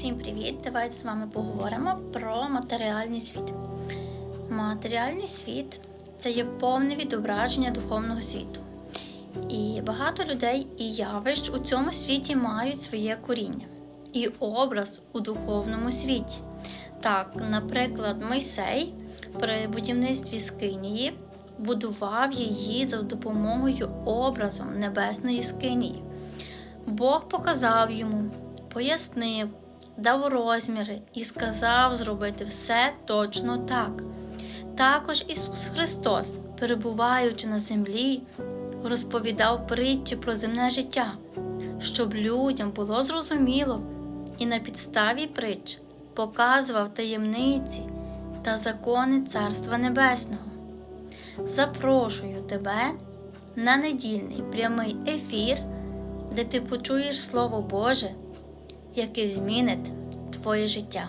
Всім привіт! Давайте з вами поговоримо про матеріальний світ. Матеріальний світ це є повне відображення духовного світу. І багато людей і явищ у цьому світі мають своє коріння і образ у духовному світі. Так, наприклад, Мойсей при будівництві Скинії будував її за допомогою образу небесної скинії. Бог показав йому, пояснив, дав розміри і сказав зробити все точно так. Також Ісус Христос, перебуваючи на землі, розповідав притчі про земне життя, щоб людям було зрозуміло і на підставі притч показував таємниці та закони Царства Небесного. Запрошую тебе на недільний прямий ефір, де ти почуєш Слово Боже, яке змінить твоє життя.